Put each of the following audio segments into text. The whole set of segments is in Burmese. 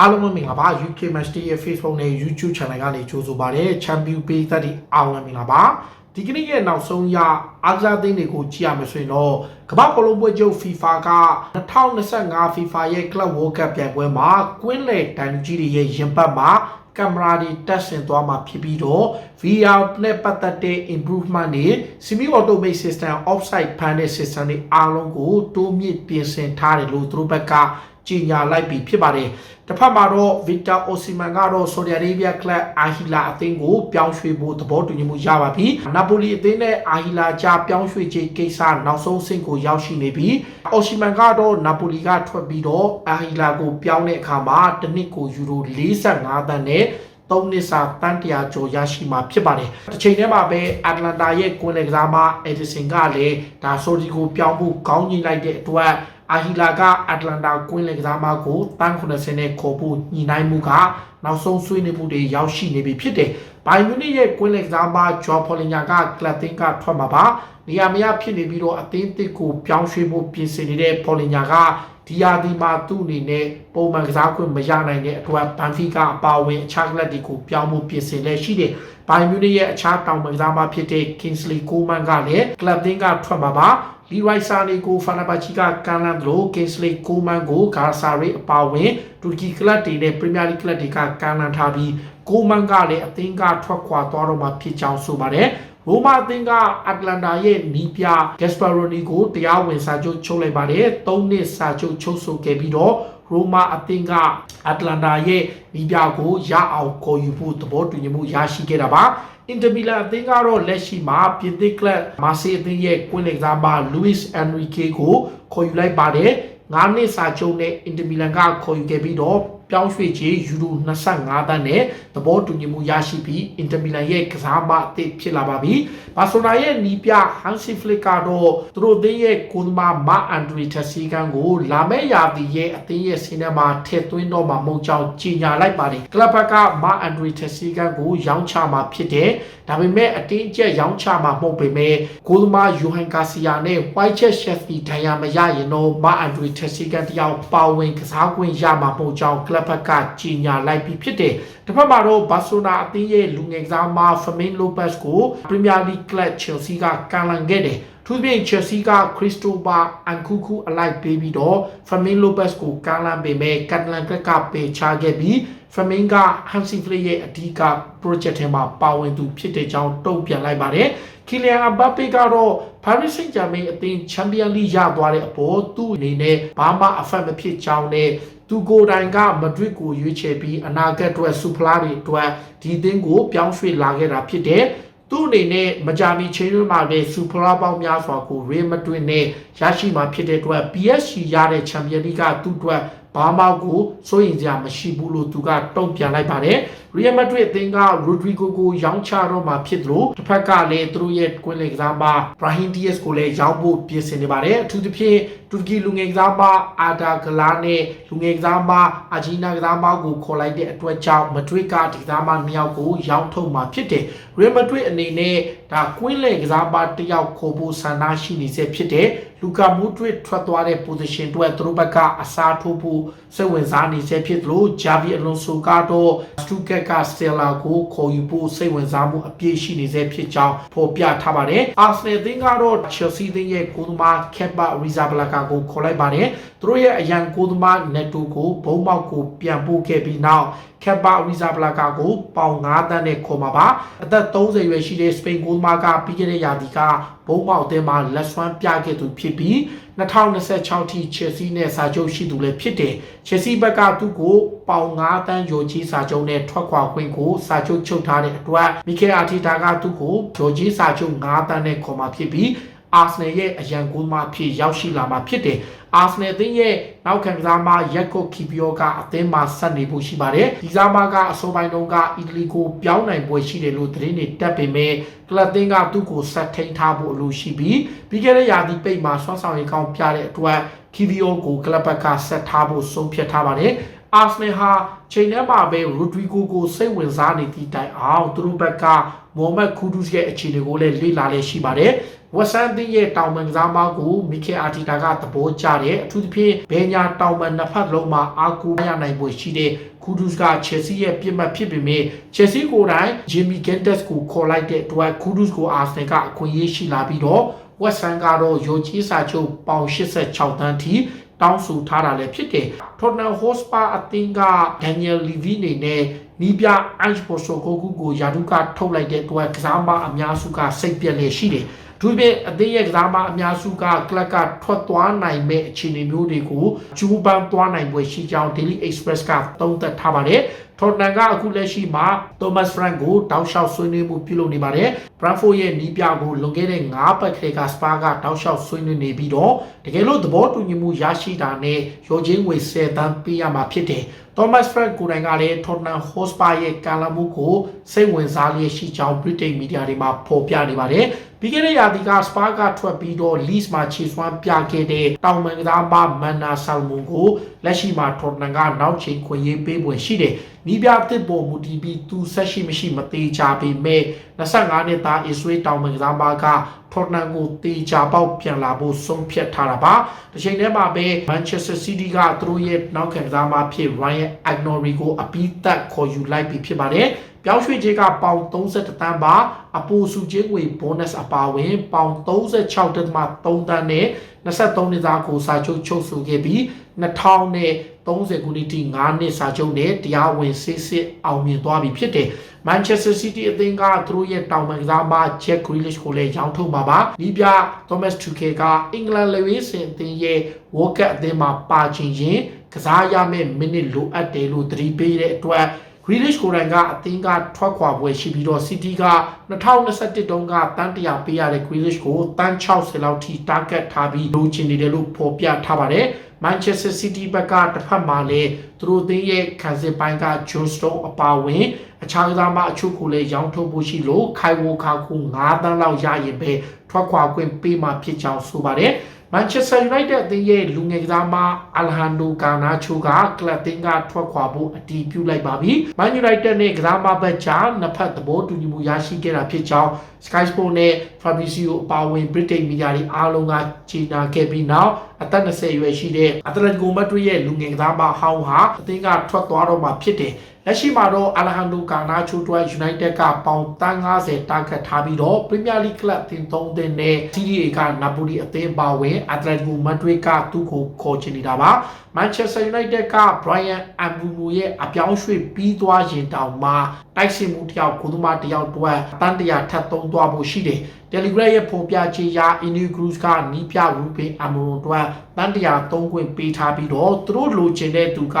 အားလုံးပဲမင်္ဂလာပါ UK Match Day ရဲ့ Facebook နဲ့ YouTube Channel ကနေကြိုဆိုပါရစေ Champion Page သတိအားလုံးပဲမင်္ဂလာပါဒီကနေ့ရဲ့နောက်ဆုံးရအားကစားသင်းတွေကိုကြည့်ရမယ်ဆိုရင်တော့ကမ္ဘာဘောလုံးပွဲချုပ် FIFA က2025 FIFA ရဲ့ Club World Cup ပြိုင်ပွဲမှာကွင်းလေတန်လူကြီးတွေရဲ့ရင်ပတ်မှာကင်မရာတွေတက်ဆင်သွားမှာဖြစ်ပြီးတော့ VR နဲ့ပတ်သက်တဲ့ improvement တွေ semi automate system offside ဖန်တဲ့ system တွေအားလုံးကိုတိုးမြင့်ပြင်ဆင်ထားတယ်လို့သူတို့ဘက်က ကြီးညာလိုက်ပြီးဖြစ်ပါတယ်။တစ်ဖက်မှာတော့ Victor Osimhen ကတော့ Saudi Arabia Club Ahila အသင်းကိုပြောင်းရွှေ့ဖို့သဘောတူညီမှုရပါပြီ။ Napoli အသင်းနဲ့ Ahila ကြားပြောင်းရွှေ့ခြင်းကိစ္စနောက်ဆုံးအဆင့်ကိုရောက်ရှိနေပြီး Osimhen ကတော့ Napoli ကထွက်ပြီးတော့ Ahila ကိုပြောင်းတဲ့အခါမှာတစ်နှစ်ကိုယူရို45သန်းနဲ့သုံးနှစ်စာတန်တရာကျော်ရရှိမှာဖြစ်ပါတယ်။တစ်ချိန်တည်းမှာပဲအတ္တလန်တာရဲ့ကွင်းလယ်ကစားမအက်ဒီဆင်ကလည်းဒါဆိုဒီကိုပြောင်းဖို့ကောင်းကြီးလိုက်တဲ့အတွက် အာဟီလာကအတ္တလန်တာကွင်းလယ်ကစားမကိုတန်း80နဲ့ခေါ်ဖို့ညှိနှိုင်းမှုကနောက်ဆုံးဆွေးနွေးမှုတွေရောက်ရှိနေပြီဖြစ်တယ်။ဘိုင်မြူနစ်ရဲ့ကွင်းလယ်ကစားမဂျော်ဖော်လင်ညာကကလပ်တင်ကထွက်မှာပါ။နေရာမရဖြစ်နေပြီးတော့အသင်းတစ်ကိုပြောင်းရွှေ့ဖို့ပြင်ဆင်နေတဲ့ဖော်လင်ညာက ဒီယာဒီမှာသူ့အနေနဲ့ပုံမှန်ကစားခွင့်မရနိုင်တဲ့အတွက်ဘန်ဖီကအပါအဝင်အခြားကလပ်တွေကိုပြောင်းဖို့ပြင်ဆင်လက်ရှိတယ်။ဘိုင်မြူနစ်ရဲ့အခြားတောင်ပန်ကစားမဖြစ်တဲ့ Kingsley Coman ကလည်းကလပ်တင်ကထွက်မှာပါ။လီရိုက်ဆာနီကိုဖာနာဘာချီကကန်လန်ဒလိုကင်စလီကိုမန်ကိုဂါဆာရီအပါဝင်တူရကီကလပ်တွေနဲ့ပရီးမီယာလိကလပ်တွေကကန်လန်ထားပြီးကိုမန်ကလည်းအသင်းကထွက်ခွာသွားတော့မှဖြစ်ကြောင်းဆိုပါတယ် ရိုမာအသင်းကအတ္တလန်တာရဲ့နီးပြဂက်စပါရိုနီကိုတရားဝင်စာချုပ်ချုပ်လိုက်ပါတယ်၃နှစ်စာချုပ်ချုပ်ဆိုခဲ့ပြီးတော့ရိုမာအသင်းကအတ္တလန်တာရဲ့နီးပြကိုရအောင်ခေါ်ယူဖို့သဘောတူညီမှုရရှိခဲ့တာပါအင်တာမီလန်အသင်းကတော့လက်ရှိမှာပြင်သစ်ကလပ်မာဆေးအသင်းရဲ့ကွင်းလယ်ကစားမလူးစ်အန်ရီကေကိုခေါ်ယူလိုက်ပါတယ်၅နှစ်စာချုပ်နဲ့အင်တာမီလန်ကခေါ်ယူခဲ့ပြီးတော့ ပြောင်းရွှေ့ခြင်းယူရို25သန်းနဲ့သဘောတူညီမှုရရှိပြီးအင်တာမီလန်ရဲ့ကစားမအသစ်ဖြစ်လာပါပြီ။ဘာဆိုနာရဲ့နီးပြဟန်စီဖလစ်ကတော့သူတို့အသင်းရဲ့ကိုသမာမအန်ဒရီတက်စီကန်ကိုလာမယ့်ရာသီရဲ့အသင်းရဲ့စီးနယ်မှာထည့်သွင်းတော့မှာမဟုတ်ကြောင်းကြေညာလိုက်ပါတယ်။ကလပ်ဘက်ကမအန်ဒရီတက်စီကန်ကိုရောင်းချမှာဖြစ်တယ်။ဒါပေမဲ့အတင်းကျပ်ရောင်းချမှာမဟုတ်ပေမဲ့ကိုသမာယူဟန်ကာစီယာနဲ့ White Chess Chelsea ဒဏ်ရာမရရင်တော့မအန်ဒရီတက်စီကန်တယောက်ပါဝင်ကစားခွင့်ရမှာမဟုတ်ကြောင်းကလပ်ဘက်ကကြီးညာလိုက်ပြီးဖြစ်တယ်။တစ်ဖက်မှာတော့ဘာဆိုနာအသင်းရဲ့လူငယ်ကစားမဖမင်းလိုပက်စ်ကိုပရီးမီယာလိကလပ်ချယ်ဆီကကန်လန်ခဲ့တယ်။သူပြင်ချယ်ဆီကခရစ္စတိုဘာအန်ကူကူအလိုက်ပေးပြီးတော့ဖမင်းလိုပက်စ်ကိုကန်လန်ပေးမဲ့ကန်လန်ကကပေချခဲ့ပြီးဖမင်းကဟန်စီဖလီရဲ့အဓိက project ထဲမှာပါဝင်သူဖြစ်တဲ့ကြောင်းတုံ့ပြန်လိုက်ပါတယ်။ကီလီယန်အဘပေကတော့ Paris Saint-Germain အသင်း Champions League ရသွားတဲ့အပေါ်သူ့အနေနဲ့ဘာမှအဖက်မဖြစ်ကြောင်းနဲ့ သူကိုယ်တိုင်ကမဒရစ်ကိုရွေးချယ်ပြီးအနာဂတ်အတွက်စူဖလားတွေအတွက်ဒီအသင်းကိုပြောင်းရွှေ့လာခဲ့တာဖြစ်တယ်။သူ့အနေနဲ့မကြာမီချိန်တွင်မှာပဲစူဖလားပေါင်းများစွာကိုရေမတွင်နဲ့ရရှိမှာဖြစ်တဲ့အတွက် PSG ရတဲ့ချန်ပီယံလိကသူ့အတွက်ဘာမှကိုစိုးရင်စရာမရှိဘူးလို့သူကတုံ့ပြန်လိုက်ပါတယ်။ Real Madrid အသင်းက Rodrigo ကိုရောင်းချတော့မှာဖြစ်လို့တစ်ဖက်ကလည်းသူတို့ရဲ့ကွင်းလေကစားမ Brahim Diaz ကိုလည်းရောင်းဖို့ပြင်ဆင်နေပါတယ်။အထူးသဖြင့်တူရကီလူငယ်ကစားမအာဒါဂလာနဲ့လူငယ်ကစားမအာဂျီနာကစားမကိုခေါ်လိုက်တဲ့အတွက်ကြောင့် Madrid ကဒီကစားမနှစ်ယောက်ကိုရောင်းထုတ်မှာဖြစ်တယ်။ Real Madrid အနေနဲ့ဒါကွင်းလေကစားမတစ်ယောက်ခေါ်ဖို့ဆန္ဒရှိနေစေဖြစ်တယ်။လူကာမူဒရစ်ထွက်သွားတဲ့ position အတွက်သူတို့ဘက်ကအစားထိုးဖို့စိတ်ဝင်စားနေစေဖြစ်လို့ဂျာဗီအလွန်ဆိုကတော့စတူကက်ကစတယ်လာကိုခေါ်ယူဖို့စိတ်ဝင်စားမှုအပြည့်ရှိနေစေဖြစ်ကြောင်းဖော်ပြထားပါတယ်။အာဆနယ်သင်းကတော့ Chelsea သင်းရဲ့ကိုသမား Kepa Arrizabalaga ကိုခေါ်လိုက်ပါတယ်။သူတို့ရဲ့အရန်ကိုသမား Neto ကိုဘုံမောက်ကိုပြန်ပို့ခဲ့ပြီးနောက်ကက်ပါဝီဇာဘလာကာကိုပေါင်9တန်းနဲ့ခေါ်မှာပါအသက်30ရွယ်ရှိတဲ့စပိန်ကိုမာကပြီးခဲ့တဲ့ရာသီကဘုံပေါက်အသင်းမှာလက်ဆွမ်းပြခဲ့သူဖြစ်ပြီး2026ထိချယ်ဆီနဲ့စာချုပ်ရှိသူလည်းဖြစ်တယ်ချယ်ဆီဘက်ကသူ့ကိုပေါင်9တန်းဂျိုကြီးစာချုပ်နဲ့ထွက်ခွာခွင့်ကိုစာချုပ်ချုပ်ထားတဲ့အတွက်မီကယ်အာတီတာကသူ့ကိုဂျိုကြီးစာချုပ်9တန်းနဲ့ခေါ်မှာဖြစ်ပြီး အာဆနယ်ရဲ့အရန်ဂိုးမဖြစ်ရောက်ရှိလာမှာဖြစ်တယ်။အာဆနယ်အသင်းရဲ့နောက်ခံကစားမရက်ကိုခီပီယိုကအသင်းမှာဆက်နေဖို့ရှိပါတယ်။ဒီကစားမကအစောပိုင်းတုန်းကအီတလီကိုပြောင်းနိုင်ပွဲရှိတယ်လို့သတင်းတွေတက်ပေမဲ့ကလပ်သင်းကသူ့ကိုဆက်ထိန်ထားဖို့အလိုရှိပြီးပြီးခဲ့တဲ့ရာသီပိတ်မှာဆွမ်းဆောင်ရေးကောင်းပြတဲ့အတွက်ခီပီယိုကိုကလပ်ဘက်ကဆက်ထားဖို့ဆုံးဖြတ်ထားပါတယ်။အာဆနယ်ဟာချိန်ထဲမှာပဲရိုဒရီဂိုကိုစိတ်ဝင်စားနေသည့်တိုင်အောင်သူတို့ဘက်ကမိုဟမက်ခူဒူးစ်ရဲ့အခြေအနေကိုလည်းလေ့လာလည်းရှိပါတယ် ဝက်ဆန်တင်းရဲ့တောင်ပန်ကစားမကိုမီကေအာတီတာကသဘောကျတယ်အထူးသဖြင့်ဘယ်ညာတောင်ပန်နှစ်ဖက်လုံးမှာအားကိုးရနိုင်ဖို့ရှိတဲ့ခူဒူးစ်ကချယ်ဆီရဲ့ပြစ်မှတ်ဖြစ်ပေမဲ့ချယ်ဆီကိုယ်တိုင်ဂျင်မီဂန်တက်စ်ကိုခေါ်လိုက်တဲ့အတွက်ခူဒူးစ်ကိုအာဆနယ်ကအခွင့်အရေးရှိလာပြီးတော့ဝက်ဆန်ကတော့ယိုချီစာချုပ်ပေါင်86တန်းထိတောင်းဆိုထားတာလည်းဖြစ်တယ်။ Tottenham Hotspur အသင်းက Daniel Levy နေနဲ့နီးပြ Ange Postecoglou ကိုယာဒုကထုတ်လိုက်တဲ့အတွက်ကစားမအများစုကစိတ်ပြက်လေရှိတယ်။သူပြအသေးရဲ့ကစားမအများစုကကလပ်ကထွက်သွားနိုင်မဲ့အခြေအနေမျိုးတွေကိုကျူးပန်းသွားနိုင်ပွဲရှိကြောင်း Daily Express ကသုံးသပ်ထားပါတယ်။ထော်တန်ကအခုလက်ရှိမှာ Thomas Frank ကိုတောက်လျှောက်ဆွေးနွေးမှုပြုလုပ်နေပါတယ်။ Brentford ရဲ့နီးပြကိုလွန်ခဲ့တဲ့9ပတ်ခက်က Spa ကတောက်လျှောက်ဆွေးနွေးနေပြီးတော့တကယ်လို့သဘောတူညီမှုရရှိတာနဲ့ရောချင်းငွေ10တန်းပေးရမှာဖြစ်တယ်။ Thomas Frank ကိုယ်တိုင်ကလည်း Tottenham Hotspur ရဲ့ကာလမှုကိုစိတ်ဝင်စားလျက်ရှိကြောင်း British Media တွေမှာဖော်ပြနေပါတယ်။ ပြီးခဲ့တဲ့ရာသီက Spa ကထွက်ပြီးတော့ Leeds မှာခြေစွမ်းပြခဲ့တဲ့တောင်မန်ကစားမမန်နာဆာလမွန်ကိုလက်ရှိမှာ Tottenham ကနောက်ချိန်ခွင့်ရေးပေးပွင့်ရှိတယ်။နီးပြအသစ်ပေါ်မူတည်ပြီးသူဆက်ရှိမရှိမသေးချပေမဲ့25နှစ်သားအစ္စရေးတောင်မန်ကစားမက Tottenham ကိုတေချာပေါက်ပြန်လာဖို့ဆုံးဖြတ်ထားတာပါ။တစ်ချိန်တည်းမှာပဲ Manchester City ကသူတို့ရဲ့နောက်ခံကစားမဖြစ် Ryan Agnori ကိုအပိသက်ခေါ်ယူလိုက်ပြီဖြစ်ပါတယ်။ ပြောင်းရွှေ့ခြင်းကပေါင်30တန်းပါအပိုစုချင်းငွေ bonus အပါဝင်ပေါင်36တန်းမှာ3တန်းနဲ့23နှစ်သားကိုစာချုပ်ချုပ်ဆိုခဲ့ပြီး2000နဲ့30ခုနှစ်ထိ9နှစ်စာချုပ်နဲ့တရားဝင်စစ်စစ်အောင်မြင်သွားပြီဖြစ်တယ်။ Manchester City အသင်းကသူတို့ရဲ့တောင်ပန်ကစားမ Jack Grealish ကိုလည်းရောင်းထုတ်မှာပါ။ဒီပြ Thomas Tuchel ကအင်္ဂလန်လေဝေးစင်အသင်းရဲ့ World Cup အသင်းမှာပါချင်ရင်ကစားရမယ့်မိနစ်လိုအပ်တယ်လို့သတိပေးတဲ့အတွက် Grealish ကိုယ်တိုင်ကအသင်းကထွက်ခွာပွဲရှိပြီးတော့ City က2021တုန်းကတန်းတရာပေးရတဲ့ Grealish ကိုတန်း60လောက်ထိ target ထားပြီးလိုချင်နေတယ်လို့ဖော်ပြထားပါတယ်။ Manchester City ဘက်ကတစ်ဖက်မှာလည်းသူတို့အသင်းရဲ့ခံစစ်ပိုင်းက John Stone အပါဝင် အခြားကစားမအချို့ကိုလည်းရောင်းထုတ်ဖို့ရှိလို့ခိုင်ဝိုခါကူ9တန်းလောက်ရရင်ပဲထွက်ခွာခွင့်ပေးမှာဖြစ်ကြောင်းဆိုပါတယ်။ Manchester United အသင်းရဲ့လူငယ်ကစားမ Alejandro Garnacho ကကလပ်တင်းကထွက်ခွာဖို့အတည်ပြုလိုက်ပါပြီ။ Man United နဲ့ကစားမဘက်ကြားနှစ်ဖက်သဘောတူညီမှုရရှိခဲ့တာဖြစ်ကြောင်း Sky Sport နဲ့ Fabrizio အပါအဝင် British Media တွေအားလုံးကကြေညာခဲ့ပြီးနောက်အသက်20အရွယ်ရှိတဲ့ Atletico Madrid ရဲ့လူငယ်ကစားမဟောင်းဟာအသင်းကထွက်သွားတော့မှာဖြစ်တယ်။လက်ရှိမှာတော့ Alejandro Garnacho တို့ United ကပေါင်350တာဂက်ထားပြီးတော့ Premier League Club အသင်း3သင်းနဲ့ Serie A က Napoli အသင်းပါဝင် Atletico Madrid ကသူ့ကိုခေါ်ချင်နေတာပါ။ Manchester United က Brian Mbeumo ရဲ့အပြောင်းရွှေ့ပြီးသွားရင်တောင်မှတိုက်စစ်မှုတယောက်ကိုသမားတယောက်တော့အတန်းတရာထပ်သုံးသွားဖို့ရှိတယ်။ Telegram ရဲ့ပုံပြချေရာ Inu Cruz ကနီးပြ Ruben Amorim တို့တန်းတရာသုံးခွင့်ပေးထားပြီးတော့သူတို့လိုချင်တဲ့သူက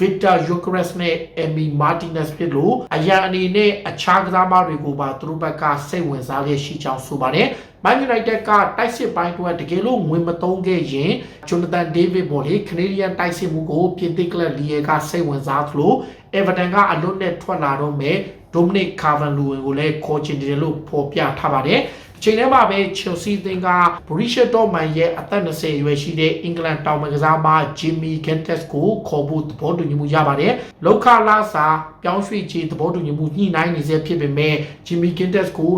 Victor Gyökeres နဲ့ Emi Martinez ဖြစ်လို့အရန်အနေနဲ့အခြားကစားမတွေကိုပါသူတို့ဘက်ကစိတ်ဝင်စားလျက်ရှိကြောင်းဆိုပါတယ်။ Man United ကတိုက်စစ်ပိုင်းတွေတကယ်လို့ဝင်မသုံးခဲ့ရင် Jonathan David ပေါ်လေ Canadian တိုက်စစ်မှုကိုပြင်သစ်ကလပ်လီယေကစိတ်ဝင်စားသလို Everton ကအလွတ်နဲ့ထွက်လာတော့မယ် Dominic Calvert-Lewin ကိုလည်းခေါ်ချင်တယ်လို့ဖော်ပြထားပါတယ်။ ချိန်ထဲမှာပဲ Chelsea သင်းက Borussia Dortmund ရဲ့အသက်20အရွယ်ရှိတဲ့အင်္ဂလန်တောင်ပန်ကစားမ Jimmy Gintes ကိုခေါ်ဖို့သဘောတူညီမှုရပါတယ်။လောက်ခလာစာပြောင်းရွှေ့ခြင်းသဘောတူညီမှုညှိနှိုင်းနေစေဖြစ်ပေမဲ့ Jimmy Gintes ကို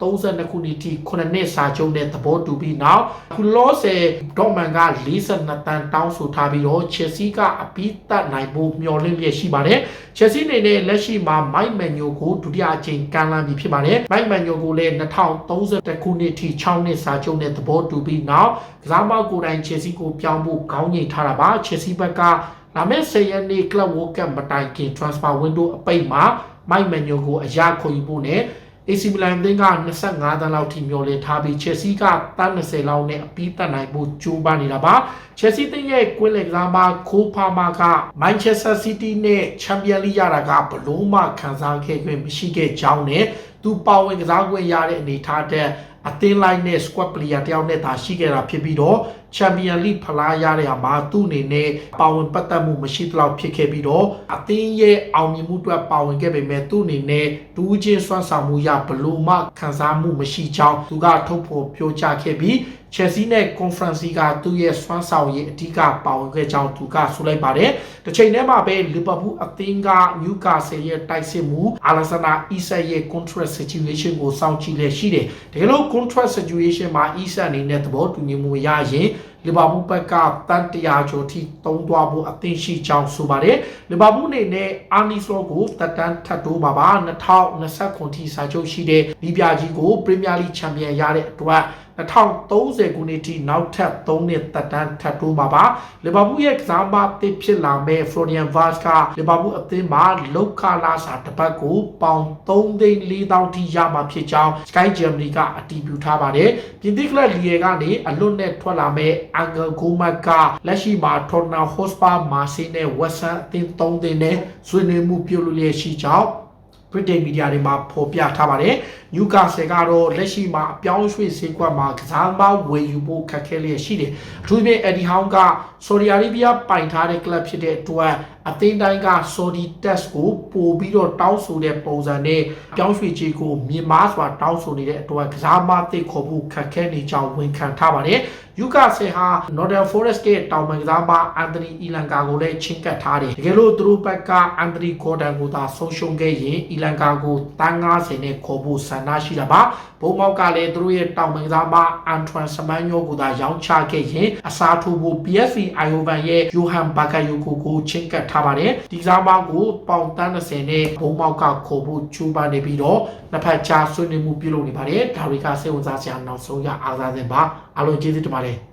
2032ခုနှစ်ထိ9နှစ်စာချုပ်နဲ့သဘောတူပြီးနောက်ခုလောဆယ် Dortmund က42တန်းတောင်းဆိုထားပြီးတော့ Chelsea ကအပြီးသတ်နိုင်ဖို့မျှော်လင့်လျက်ရှိပါတယ်။ Chelsea အနေနဲ့လက်ရှိမှာ Mike Maignan ကိုဒုတိယအကြိမ်ကန်လန်းပြီးဖြစ်ပါတယ်။ Mike Maignan ကိုလည်း2030ခုနှစ်ထိ6နှစ်စာချုပ်နဲ့သဘောတူပြီးနောက်ကစားမကိုယ်တိုင် Chelsea ကိုပြောင်းဖို့ခေါင်းငိတ်ထားတာပါ Chelsea ဘက်ကလာမယ့်10ရက်နေ့ Club World Cup မတိုင်ခင် transfer window အပိတ်မှာ Mike Maignan ကိုအရာခေါ်ယူဖို့နဲ့ AC Milan သင်းက25တန်းလောက်ထိမျှော်လင့်ထားပြီး Chelsea ကတန်း20လောက်နဲ့အပြီးတက်နိုင်ဖို့ကြိုးပမ်းနေတာပါ Chelsea သင်းရဲ့ကွင်းလယ်ကစားမခိုးဖာမာက Manchester City နဲ့ Champions League ရတာကဘလို့မှခံစားခဲ့ခွင့်မရှိခဲ့ကြောင်းနဲ့သူပါဝင်ကစားခွင့်ရတဲ့အနေထားတဲ့အသင်းလိုက်နဲ့ squad player တယောက်နဲ့သာရှိခဲ့တာဖြစ်ပြီးတော့ Champion League ဖလားရတဲ့ဟာမှာသူ့အနေနဲ့ပါဝင်ပတ်သက်မှုမရှိသလောက်ဖြစ်ခဲ့ပြီးတော့အသင်းရဲ့အောင်မြင်မှုအတွက်ပါဝင်ခဲ့ပေမဲ့သူ့အနေနဲ့ဒူးချင်းစွမ်းဆောင်မှုရဘလို့မှခံစားမှုမရှိကြောင်းသူကထုတ်ဖော်ပြောကြားခဲ့ပြီး Chelsea နဲ့ Conference League ကသူ့ရဲ့စွမ်းဆောင်ရည်အဓိကပါဝင်ခဲ့ကြောင်းသူကဆိုလိုက်ပါတယ်။တစ်ချိန်တည်းမှာပဲ Liverpool အသင်းက Newcastle ရဲ့တိုက်စစ်မှု Alexander Isak ရဲ့ contract situation ကိုစောင့်ကြည့်လက်ရှိတယ်။တကယ်လို့ contract situation မှာ Isak အနေနဲ့သဘောတူညီမှုရရင် လီဗာပူးဘက်ကတန်တရာကျော်ထိတုံးသွားဖို့အသင့်ရှိကြောင်းဆိုပါတယ်လီဗာပူးအနေနဲ့အာနီစလောကိုတက်တန်းထပ်တိုးပါပါ2029ထိစာချုပ်ရှိတဲ့ဒီပြကြီးကိုပရီးမီးယားလိချန်ပီယံရတဲ့အတွက် 2030ခုနှစ်ထိနောက်ထပ်3နှစ်တက်တန်းထပ်တိုးပါပါလီဗာပူးရဲ့ကစားမတစ်ဖြစ်လာမဲ့ဖလိုရီယန်ဗတ်ကလီဗာပူးအသင်းမှာလောက်ခလာစာတစ်ပတ်ကိုပေါင်3သိန်း4000ထိရမှာဖြစ်ကြောင်း Sky Germany ကအတည်ပြုထားပါတယ်ပြင်သစ်ကလပ်လီယေကနေအလွတ်နဲ့ထွက်လာမဲ့အန်ဂယ်ဂိုမတ်ကလက်ရှိမှာထော်နာဟော့စပါမာဆီနဲ့ဝက်ဆန်အသင်း3သင်းနဲ့ဆွေးနွေးမှုပြုလုပ်လျက်ရှိကြောင်း British Media တွေမှာဖော်ပြထားပါတယ်။ Newcastle ကတော့လက်ရှိမှာအပြောင်းရွှေ့ဈေးကွက်မှာကစားမဝယ်ယူဖို့ခက်ခဲလျက်ရှိတယ်။အထူးသဖြင့် Eddie Howe က Saudi Arabia ပိုင်ထားတဲ့ club ဖြစ်တဲ့အတွက်အသင်းတိုင်းက Saudi Test ကိုပို့ပြီးတော့တောင်းဆိုတဲ့ပုံစံနဲ့ပြောင်းရွှေ့ခြင်းကိုမြင်မာစွာတောင်းဆိုနေတဲ့အတွက်ကစားမသိခေါ်ဖို့ခက်ခဲနေကြောင်းဝန်ခံထားပါတယ်။ Newcastle ဟာ Northern Forest ကတောင်ပန်ကစားမအန်တိုနီအီလန်ကာကိုလည်းချင်းကပ်ထားတယ်။တကယ်လို့သူတို့ဘက်ကအန်တိုနီဂေါ်ဒန်ကိုသာဆုံးရှုံးခဲ့ရင်အီလန်ကာကိုတန်း90နဲ့ခေါ်ဖို့ဆန္ဒရှိတာပါ။ဘုံမောက်ကလည်းသူတို့ရဲ့တောင်ပန်ကစားမအန်ထွန်စမန်ညိုကိုသာရောင်းချခဲ့ရင်အစားထိုးဖို့ PSV Eindhoven ရဲ့ယိုဟန်ဘာကာယိုကိုကိုချင်းကပ်ထားပါတယ်။ဒီကစားမကိုပေါင်တန်း30နဲ့ဘုံမောက်ကခေါ်ဖို့ချူပန်နေပြီးတော့နှစ်ဖက်ကြားဆွေးနွေးမှုပြုလုပ်နေပါတယ်။ဒါတွေကစိတ်ဝင်စားစရာနောက်ဆုံးရအားစားတဲ့ပါအားလုံးကျေးဇူးတင်ပါတယ်